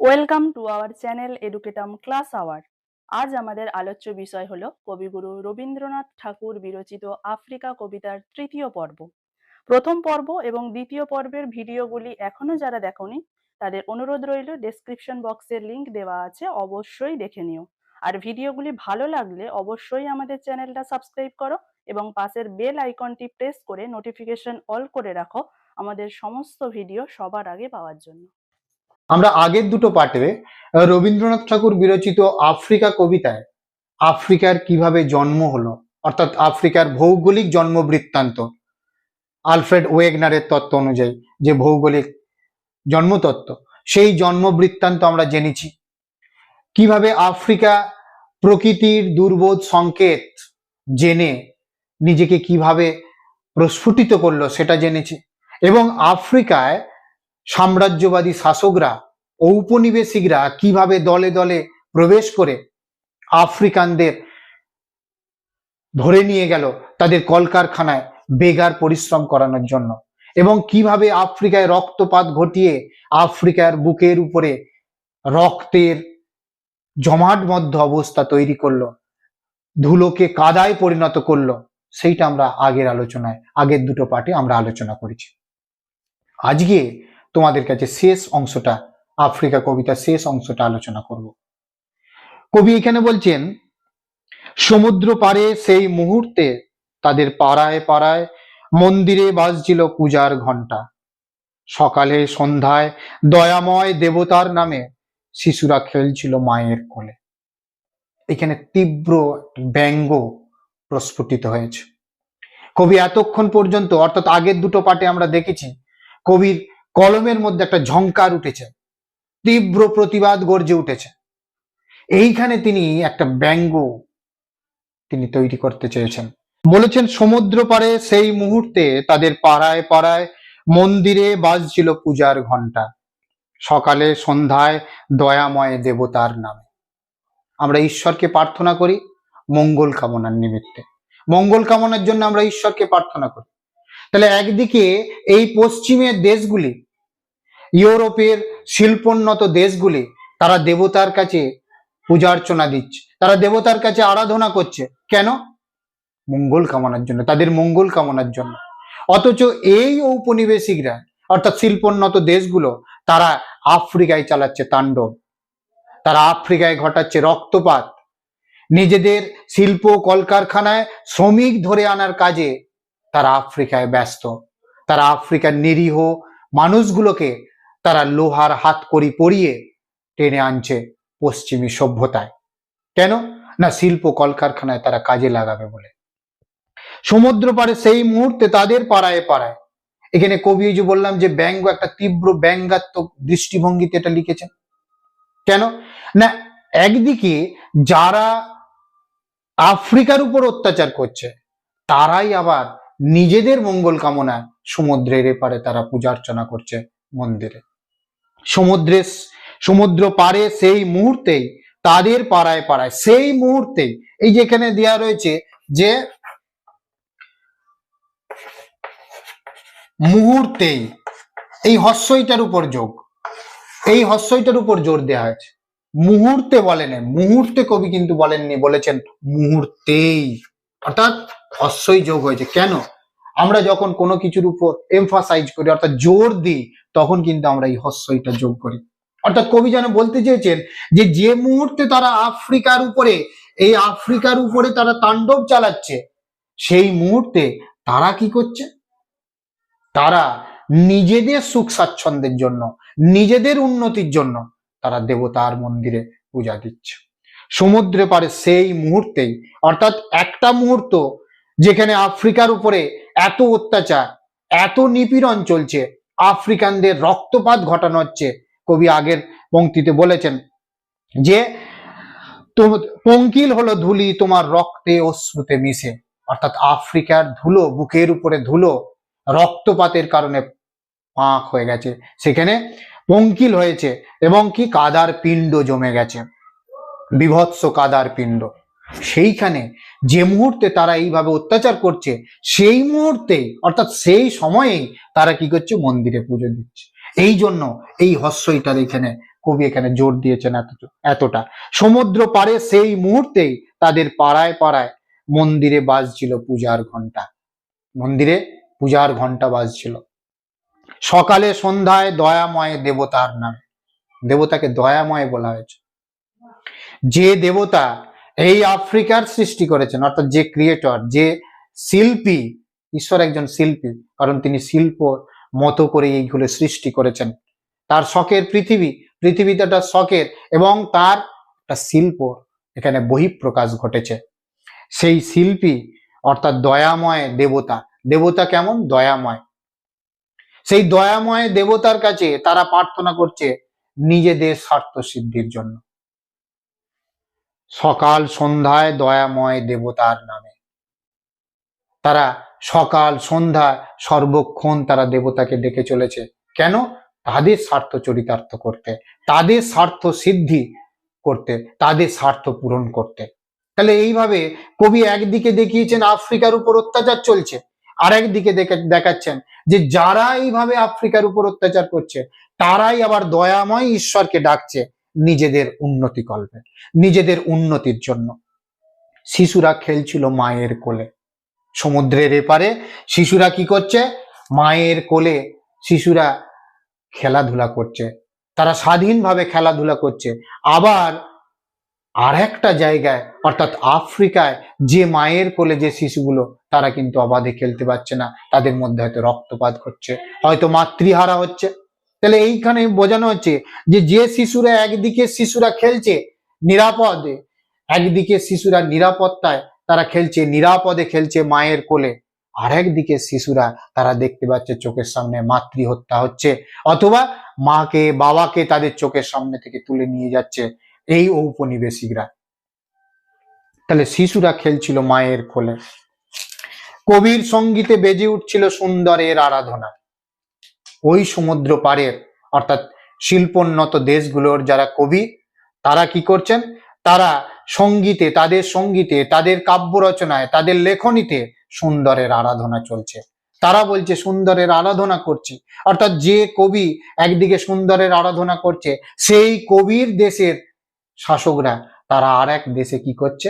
Welcome to our channel Educatum class our আজ আমাদের আলোচ্য বিষয় হলো কবিগুরু রবীন্দ্রনাথ ঠাকুর বিরচিত আফ্রিকা কবিতার তৃতীয় পর্ব। প্রথম পর্ব এবং দ্বিতীয় পর্বের ভিডিওগুলি এখনও যারা দেখোনি, তাদের অনুরোধ রইল ডেসক্রিপশন বক্সের লিংক দেওয়া আছে, অবশ্যই দেখে নিও। আর ভিডিওগুলি ভালো লাগলে অবশ্যই আমাদের চ্যানেলটা সাবস্ক্রাইব করো এবং পাশের বেল আইকনটি প্রেস করে নোটিফিকেশন অল করে রাখো আমাদের সমস্ত ভিডিও সবার আগে পাওয়ার জন্য। আমরা আগের দুটো পার্টে রবীন্দ্রনাথ ঠাকুর বিরচিত আফ্রিকা কবিতায়, আফ্রিকার কীভাবে জন্ম হলো, অর্থাৎ আফ্রিকার ভৌগোলিক জন্ম বৃত্তান্ত আলফ্রেড ওয়েগনারের তত্ত্ব অনুযায়ী যে ভৌগোলিক জন্মতত্ত্ব, সেই জন্ম বৃত্তান্ত আমরা জেনেছি। কীভাবে আফ্রিকা প্রকৃতির দুর্বোধ সংকেত জেনে নিজেকে কীভাবে প্রস্ফুটিত করল সেটা জেনেছি এবং আফ্রিকায় সাম্রাজ্যবাদী শাসকরা ঔপনিবেশিকরা কীভাবে দলে দলে প্রবেশ করে আফ্রিকানদের ধরে নিয়ে গেল তাদের কলকারখানায় বেগার পরিশ্রম করানোর জন্য এবং কীভাবে আফ্রিকায় রক্তপাত ঘটিয়ে আফ্রিকার বুকের উপরে রক্তের জমাটবদ্ধ অবস্থা তৈরি করল, ধুলোকে কাদায় পরিণত করল, সেইটা আমরা আগের আলোচনায়, আগের দুটো পার্টে আমরা আলোচনা করেছি। আজকে তোমাদের কাছে শেষ অংশটা, আফ্রিকা কবিতার শেষ অংশটা আলোচনা করব। কবি এখানে বলছেন, সমুদ্র পারে সেই মুহূর্তে তাদের পাড়ায় পাড়ায় মন্দিরে বাজছিল পূজার ঘণ্টা সকালে সন্ধ্যায় দয়াময় দেবতার নামে শিশুরা খেলছিল মায়ের কোলে। এখানে তীব্র ব্যঙ্গ প্রস্ফুটিত হয়েছে। কবি এতক্ষণ পর্যন্ত, অর্থাৎ আগের দুটো পাটে আমরা দেখেছি, কবির কলমের মধ্যে একটা ঝংকার উঠেছে, তীব্র প্রতিবাদ গর্জে উঠেছে। এইখানে তিনি একটা ব্যঙ্গ তিনি তৈরি করতে চেয়েছেন। বলেছেন, সমুদ্র পারে সেই মুহূর্তে তাদের পাড়ায় পাড়ায় মন্দিরে বাজছিল পূজার ঘণ্টা সকালে সন্ধ্যায় দয়াময় দেবতার নামে। আমরা ঈশ্বরকে প্রার্থনা করি মঙ্গল কামনার নিমিত্তে। মঙ্গল কামনার জন্য আমরা ঈশ্বরকে প্রার্থনা করি। তাহলে একদিকে এই পশ্চিমের দেশগুলি, ইউরোপের শিল্পোন্নত দেশগুলি, তারা দেবতার কাছে পূজার্চনা দিচ্ছে, তারা দেবতার কাছে আরাধনা করছে। কেন? মঙ্গল কামনার জন্য, তাদের মঙ্গল কামনার জন্য। অথচ এই ঔপনিবেশিকরা, অর্থাৎ শিল্পোন্নত দেশগুলো, তারা আফ্রিকায় চালাচ্ছে তাণ্ডব। তারা আফ্রিকায় ঘটাচ্ছে রক্তপাত। নিজেদের শিল্প কলকারখানায় শ্রমিক ধরে আনার কাজে তারা আফ্রিকায় ব্যস্ত, তারা আফ্রিকার নিরীহ মানুষগুলোকে তারা লোহার হাত করি পরিয়ে টেনে আনছে পশ্চিমী সভ্যতায়। কেন? না শিল্প কলকারখানায় তারা কাজে লাগাবে বলে। সমুদ্র পারে সেই মুহূর্তে তাদের পাড়ায় পাড়ায়। এখানে কবি যে বললাম যে ব্যঙ্গ, একটা তীব্র ব্যঙ্গাত্মক দৃষ্টিভঙ্গিতে এটা লিখেছেন। কেন? না একদিকে যারা আফ্রিকার উপর অত্যাচার করছে, তারাই আবার নিজেদের মঙ্গল কামনা সমুদ্রের এপারে তারা পূজা অর্চনা করছে মন্দিরে। সমুদ্রের সমুদ্র পারে সেই মুহূর্তেই, তাদের পাড়ায় পাড়ায়, সেই মুহূর্তেই, এই যেখানে দেয়া রয়েছে যে মুহূর্তেই, এই হস্যইটার উপর যোগ, এই হস্যইটার উপর জোর দেওয়া হয়েছে। মুহূর্তে বলেন মুহূর্তে কবি কিন্তু বলেননি, বলেছেন মুহূর্তেই। অর্থাৎ হস্যই যোগ হয়েছে। কেন? আমরা যখন কোনো কিছুর উপর এমফাসাইজ করি, অর্থাৎ জোর দিই, তখন কিন্তু আমরা এই হস্যইটা যোগ করি। অর্থাৎ কবি যেন বলতে চেয়েছেন যে যে মুহূর্তে তারা আফ্রিকার উপরে, এই আফ্রিকার উপরে তারা তাণ্ডব চালাচ্ছে, সেই মুহূর্তে তারা কি করছে? তারা নিজেদের সুখ স্বাচ্ছন্দ্যের জন্য, নিজেদের উন্নতির জন্য তারা দেবতার মন্দিরে পূজা দিচ্ছে। সমুদ্রে পারে সেই মুহূর্তেই, অর্থাৎ একটা মুহূর্ত যেখানে আফ্রিকার উপরে এত অত্যাচার, এত নিপীড়ন চলছে, আফ্রিকানদের রক্তপাত ঘটানো হচ্ছে। কবি আগের পঙ্ক্তিতে বলেছেন যে পঙ্কিল হলো ধুলি, তোমার রক্তে অশ্রুতে মিশে। অর্থাৎ আফ্রিকার ধুলো, বুকের উপরে ধুলো, রক্তপাতের কারণে পাঁক হয়ে গেছে। সেখানে পঙ্কিল হয়েছে এবং কি? কাদার পিণ্ড জমে গেছে। বিভৎস কাদার পিণ্ড। সেইখানে যে মুহূর্তে তারা এইভাবে অত্যাচার করছে, সেই মুহূর্তে, অর্থাৎ সেই সময়ে তারা কি করছে? মন্দিরে পুজো দিচ্ছে। এই জন্য এই হস্যইটার এখানে কবি এখানে জোর দিয়েছেন এত, এতটা। সমুদ্র পারে সেই মুহূর্তেই তাদের পাড়ায় পাড়ায় মন্দিরে বাজছিল পূজার ঘণ্টা মন্দিরে পূজার ঘণ্টা বাজছিল। সকালে সন্ধ্যায় দয়াময় দেবতার নামে। দেবতাকে দয়াময় বলা হয়েছে। যে দেবতা এই আফ্রিকার সৃষ্টি করেছেন, অর্থাৎ যে ক্রিয়েটর যে শিল্পী, ঈশ্বর একজন শিল্পী, কারণ তিনি শিল্প মতো করে এইগুলো সৃষ্টি করেছেন। তার শখের পৃথিবী, পৃথিবীতে একটা শখের এবং তার একটা শিল্প এখানে বহিঃপ্রকাশ ঘটেছে। সেই শিল্পী, অর্থাৎ দয়াময় দেবতা দেবতা কেমন? দয়াময়। সেই দয়াময় দেবতার কাছে তারা প্রার্থনা করছে নিজেদের স্বার্থ সিদ্ধির জন্য। সকাল সন্ধ্যায় দয়াময় দেবতার নামে। তারা সকাল সন্ধ্যা সর্বক্ষণ তারা দেবতাকে ডেকে চলেছে। কেন? তাদের স্বার্থ চরিতার্থ করতে, তাদের স্বার্থ সিদ্ধি করতে, তাদের স্বার্থ পূরণ করতে। তাহলে এইভাবে কবি একদিকে দেখিয়েছেন আফ্রিকার উপর অত্যাচার চলছে আর একদিকে দেখে- দেখাচ্ছেন যে যারা এইভাবে আফ্রিকার উপর অত্যাচার করছে, তারাই আবার দয়াময় ঈশ্বরকে ডাকছে। নিজেদের উন্নতি কল্পে নিজেদের উন্নতির জন্য। শিশুরা খেলছিল মায়ের কোলে। সমুদ্রের এপারে শিশুরা কি করছে? মায়ের কোলে শিশুরা খেলাধুলা করছে। তারা স্বাধীনভাবে খেলাধুলা করছে। আবার আর একটা জায়গায়, অর্থাৎ আফ্রিকায়, যে মায়ের কোলে যে শিশুগুলো, তারা কিন্তু অবাধে খেলতে পারছে না। তাদের মধ্যে হয়তো রক্তপাত ঘটছে হয়তো মাতৃহারা হচ্ছে। তাহলে এইখানে বোঝানো হচ্ছে যে যে শিশুরা একদিকে শিশুরা খেলছে নিরাপদে, একদিকে শিশুরা নিরাপত্তায় তারা খেলছে, নিরাপদে খেলছে মায়ের কোলে। আর একদিকে শিশুরা তারা দেখতে পাচ্ছে চোখের সামনে মাতৃ হত্যা হচ্ছে, অথবা মাকে, বাবাকে তাদের চোখের সামনে থেকে তুলে নিয়ে যাচ্ছে এই ঔপনিবেশিকরা। তাহলে শিশুরা খেলছিল মায়ের কোলে। কবির সঙ্গীতে বেজে উঠছিল সুন্দরের আরাধনা। ওই সমুদ্র পাড়ের, অর্থাৎ শিল্পোন্নত দেশগুলোর যারা কবি, তারা কি করছেন? তারা সঙ্গীতে, তাদের সঙ্গীতে, তাদের কাব্য রচনায়, তাদের লেখনীতে সুন্দরের আরাধনা চলছে। তারা বলছে, সুন্দরের আরাধনা করছি। অর্থাৎ যে কবি একদিকে সুন্দরের আরাধনা করছে, সেই কবির দেশের শাসকরা, তারা আর এক দেশে কি করছে?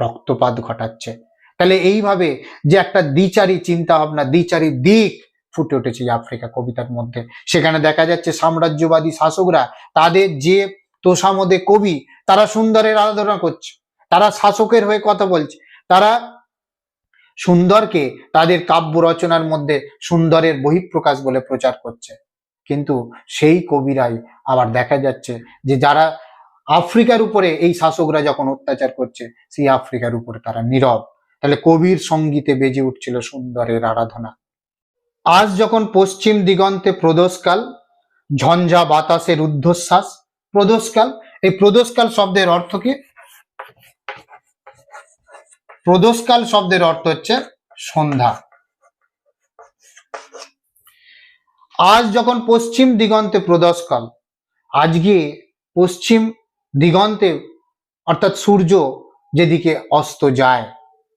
রক্তপাত ঘটাচ্ছে। তাহলে এইভাবে যে একটা দ্বিচারী চিন্তা ভাবনা দ্বিচারী দিক ফুটে উঠেছে আফ্রিকা কবিতার মধ্যে। সেখানে দেখা যাচ্ছে সাম্রাজ্যবাদী শাসকরা, তাদের যে তোষামদে কবি, তারা সুন্দরের আরাধনা করছে। তারা শাসকের হয়ে কথা বলছে। তারা সুন্দরকে তাদের কাব্য রচনার মধ্যে সুন্দরের বহিঃপ্রকাশ বলে প্রচার করছে। কিন্তু সেই কবিরাই আবার দেখা যাচ্ছে যে যারা আফ্রিকার উপরে এই শাসকরা যখন অত্যাচার করছে, সেই আফ্রিকার উপরে তারা নীরব। তাহলে কবির সঙ্গীতে বেজে উঠছিল সুন্দরের আরাধনা। আজ যখন পশ্চিম দিগন্তে প্রদোষকাল, ঝঞ্ঝা বাতাসের ঊর্ধ্বশ্বাস, প্রদোষকাল, এই প্রদোষকাল শব্দের অর্থ কি? প্রদোষকাল শব্দের অর্থ হচ্ছে সন্ধ্যা। আজ যখন পশ্চিম দিগন্তে প্রদোষকাল আজকে পশ্চিম দিগন্তে, অর্থাৎ সূর্য যেদিকে অস্ত যায়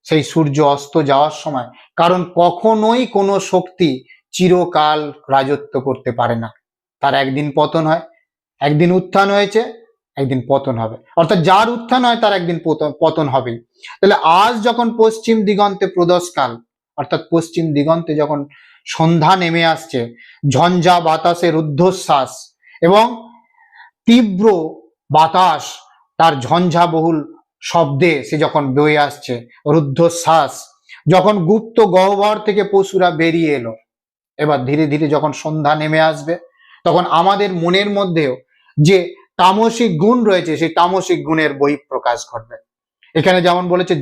সেই সূর্য অস্ত যাওয়ার সময়, কারণ কখনোই কোনো শক্তি চিরকাল রাজত্ব করতে পারে না। তার একদিন পতন হয়, একদিন উত্থান হয়েছে, একদিন পতন হবে। অর্থাৎ যার উত্থান হয়, তার একদিন পতন- হবেই। তাহলে আজ যখন পশ্চিম দিগন্তে প্রদশকাল অর্থাৎ পশ্চিম দিগন্তে যখন সন্ধ্যা নেমে আসছে, ঝঞ্ঝা বাতাসে রুদ্ধশ্বাস এবং তীব্র বাতাস, তার ঝঞ্ঝাবহুল শব্দে সে যখন বয়ে আসছে, রুদ্ধশ্বাস, যখন গুপ্ত গহ্বর থেকে পশুরা বেরিয়ে এলো, এবার ধীরে ধীরে যখন সন্ধ্যা নেমে আসবে, তখন আমাদের মনের মধ্যেও যে তামসিক গুণ রয়েছে, সেই তামসিক গুণের বই প্রকাশ ঘটবে। এখানে যেমন বলেছে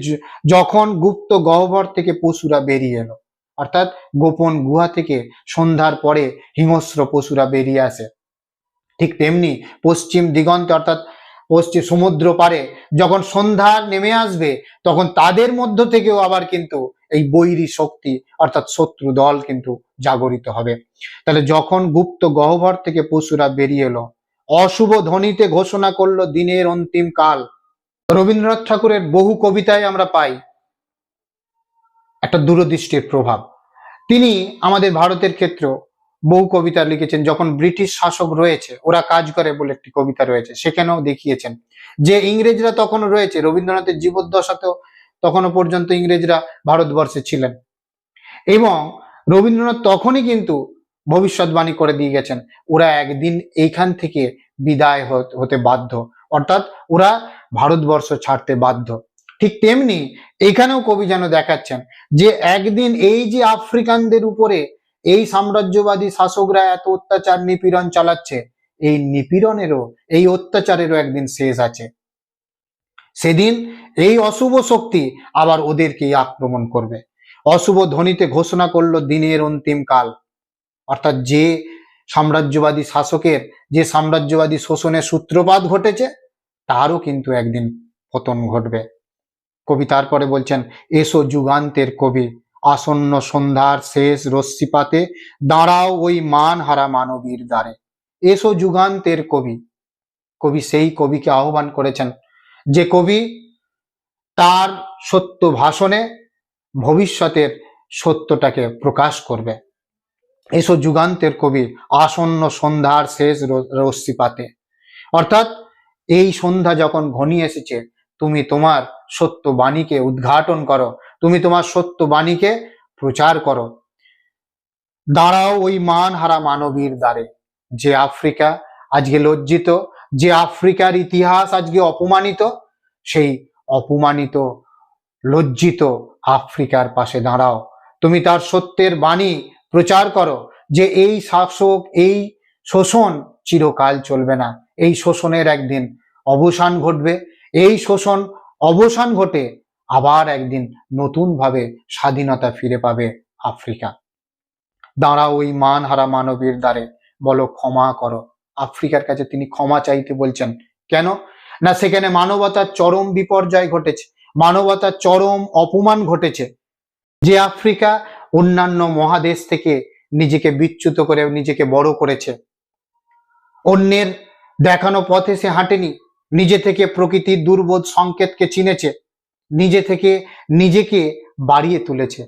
যখন গুপ্ত গহ্বর থেকে পশুরা বেরিয়ে এলো, অর্থাৎ গোপন গুহা থেকে সন্ধ্যার পরে হিংস্র পশুরা বেরিয়ে আসে, ঠিক তেমনি পশ্চিম দিগন্তে, অর্থাৎ পশ্চিম সমুদ্র পারে যখন সন্ধ্যা নেমে আসবে, তখন তাদের মধ্য থেকেও আবার কিন্তু এই বৈরী শক্তি অর্থাৎ শত্রু দল কিন্তু জাগরিত হবে। তাহলে যখন গুপ্ত গহ্বর থেকে পশুরা বেরিয়ে এলো, অশুভ ধ্বনিতে ঘোষণা করল দিনের অন্তিম কাল। রবীন্দ্রনাথ ঠাকুরের বহু কবিতায় আমরা পাই একটা দূরদৃষ্টির প্রভাব। তিনি আমাদের ভারতের ক্ষেত্র বহু কবিতা লিখেছেন। যখন ব্রিটিশ শাসক রয়েছে, ওরা কাজ করে বলে একটি কবিতা রয়েছে, সেখানেও দেখিয়েছেন। যে ইংরেজরা তখনও রয়েছে, রবীন্দ্রনাথের জীবদ্দশাতেও তখনও পর্যন্ত ইংরেজরা ভারতবর্ষে ছিলেন। এবং রবীন্দ্রনাথ তখনই কিন্তু ভবিষ্যৎবাণী করে দিয়ে গেছেন, ওরা একদিন এইখান থেকে বিদায় হত- বাধ্য। অর্থাৎ ওরা ভারতবর্ষ ছাড়তে বাধ্য। ঠিক তেমনি এখানেও কবি যেন দেখাচ্ছেন যে একদিন এই যে আফ্রিকানদের উপরে এই সাম্রাজ্যবাদী শাসকরা এত অত্যাচার নিপীড়ন চালাচ্ছে, এই নিপীড়নেরও, এই অত্যাচারেরও একদিন শেষ আছে। সেদিন এই অশুভ শক্তি আবার ওদেরকেই আক্রমণ করবে। অশুভ ধ্বনিতে ঘোষণা করল দিনের অন্তিম কাল। অর্থাৎ যে সাম্রাজ্যবাদী শাসকের, যে সাম্রাজ্যবাদী শোষণের সূত্রপাত ঘটেছে, তারও কিন্তু একদিন পতন ঘটবে। কবি তারপরে বলছেন, এসো যুগান্তের কবি আসন্ন সন্ধ্যার শেষ রশ্মিপাতে দাঁড়াও ওই মান হারা মানবীর দ্বারে। এসো যুগান্তের কবি। কবি সেই কবিকে আহ্বান করেছেন যে কবি তার সত্য ভাষণে ভবিষ্যতের সত্যটাকে প্রকাশ করবে। এসো যুগান্তের কবি আসন্ন সন্ধ্যার শেষ রশ্মিপাতে। অর্থাৎ এই সন্ধ্যা যখন ঘনিয়ে এসেছে, তুমি তোমার সত্য বাণীকে উদ্ঘাটন করো তুমি তোমার সত্য বাণীকে প্রচার করো। দাঁড়াও ওই মান হারা মানবীর দ্বারে। যে আফ্রিকা আজকে লজ্জিত, যে আফ্রিকার ইতিহাস আজকে অপমানিত, সেই অপমানিত, লজ্জিত আফ্রিকার পাশে দাঁড়াও। তুমি তার সত্যের বাণী প্রচার করো যে এই শাসক, এই শোষণ চিরকাল চলবে না। এই শোষণের একদিন অবসান ঘটবে। এই শোষণ অবসান ঘটে আবার একদিন নতুনভাবে স্বাধীনতা ফিরে পাবে আফ্রিকা। দাঁড়া ওই মান হারা মানবীর দ্বারে, বলো ক্ষমা করো। আফ্রিকার কাছে তিনি ক্ষমা চাইতে বলছেন, কেন? না, সেখানে মানবতার চরম বিপর্যয় ঘটেছে, মানবতার চরম অপমান ঘটেছে। যে আফ্রিকা অন্যান্য মহাদেশ থেকে নিজেকে বিচ্যুত করে, নিজেকে বড় করেছে। অন্যের দেখানো পথে সে হাঁটেনি, নিজে থেকে প্রকৃতির দুর্বোধ সংকেতকে চিনেছে। নিজে থেকে নিজেকে বাড়িয়ে তুলেছে।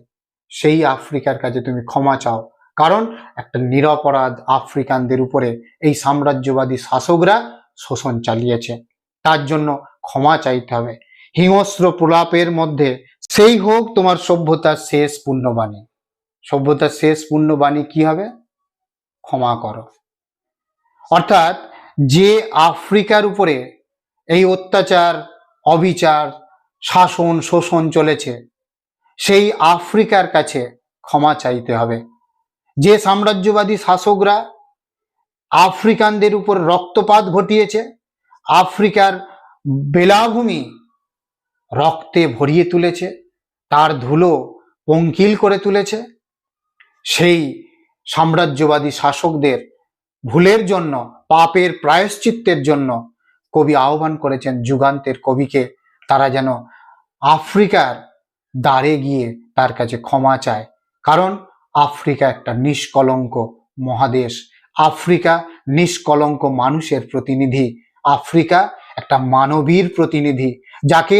সেই আফ্রিকার কাছে তুমি ক্ষমা চাও। কারণ একটা নিরপরাধ আফ্রিকানদের উপরে এই সাম্রাজ্যবাদী শাসকরা শোষণ চালিয়েছে। তার জন্য ক্ষমা চাইতে হবে। হিংস্র প্রলাপের মধ্যে সেই হোক তোমার সভ্যতার শেষ পুণ্যবাণী। সভ্যতার শেষ পুণ্যবাণী কি হবে? ক্ষমা করো। অর্থাৎ যে আফ্রিকার উপরে এই অত্যাচার, অবিচার শাসন শোষণ চলেছে। সেই আফ্রিকার কাছে ক্ষমা চাইতে হবে। যে সাম্রাজ্যবাদী শাসকরা আফ্রিকানদের উপর রক্তপাত ঘটিয়েছে, আফ্রিকার বেলাভূমি রক্তে ভরিয়ে তুলেছে, তার ধুলো পঙ্কিল করে তুলেছে। সেই সাম্রাজ্যবাদী শাসকদের ভুলের জন্য, পাপের প্রায়শ্চিত্তের জন্য কবি আহ্বান করেছেন যুগান্তের কবিকে তারা যেন আফ্রিকার দ্বারে গিয়ে তার কাছে ক্ষমা চায়। কারণ আফ্রিকা একটা নিষ্কলঙ্ক মহাদেশ। আফ্রিকা নিষ্কলঙ্ক মানুষের প্রতিনিধি। আফ্রিকা একটা মানবীর প্রতিনিধি যাকে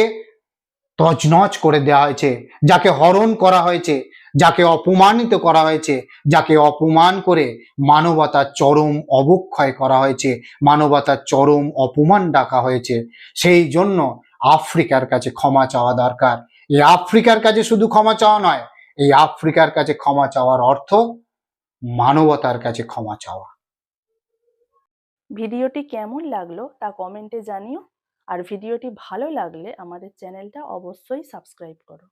তজনজ করে দেওয়া হয়েছে, যাকে হরণ করা হয়েছে, যাকে অপমানিত করা হয়েছে, যাকে অপমান করে মানবতার চরম অবক্ষয় করা হয়েছে মানবতার চরম অপমান ডাকা হয়েছে। সেই জন্য আফ্রিকার কাছে ক্ষমা চাওয়া দরকার। এই আফ্রিকার কাছে শুধু ক্ষমা চাওয়া নয়, এই আফ্রিকার কাছে ক্ষমা চাওয়ার অর্থ মানবতার কাছে ক্ষমা চাওয়া। ভিডিওটি কেমন লাগল তা কমেন্টে জানিও, আর ভিডিওটি ভালো লাগলে আমাদের চ্যানেলটা অবশ্যই সাবস্ক্রাইব করো।